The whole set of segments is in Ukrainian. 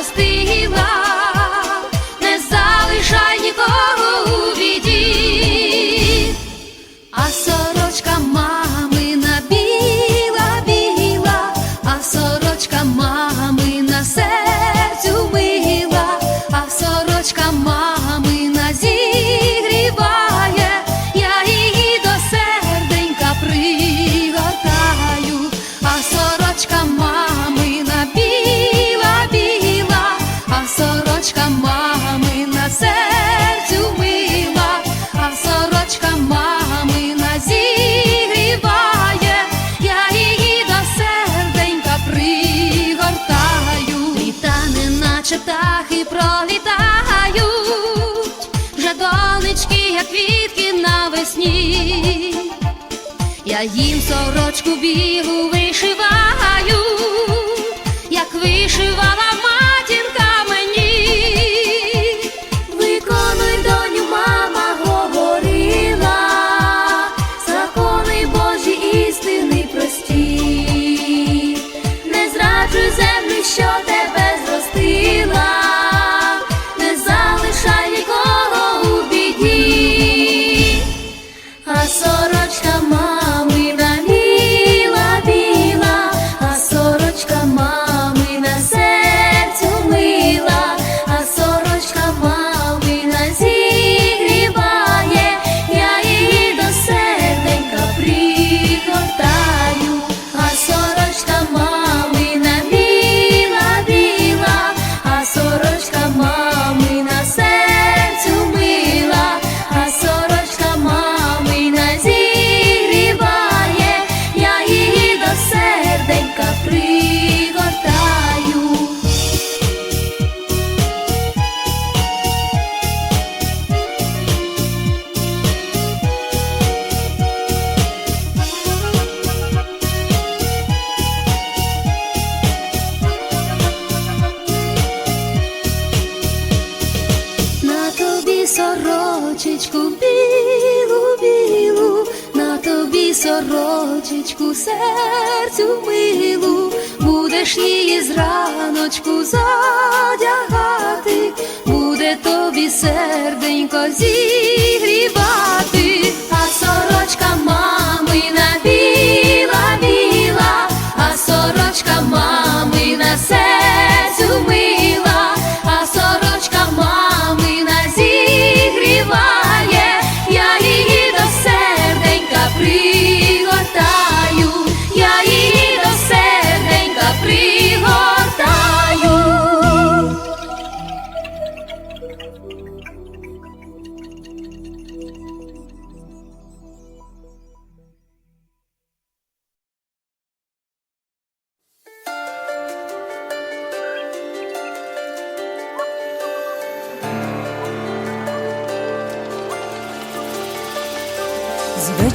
Just be diga. весні, я їм сорочку білу вишиваю, як вишиваю. сорочечку серцю милу, будеш її зраночку задягати, буде тобі серденько зі.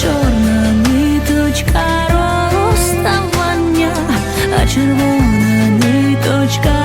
чорна ниточка розставання, а червона ниточка.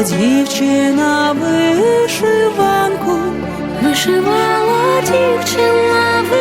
Вишивала дівчина вишиванку, Вишивала дівчина, вишивала,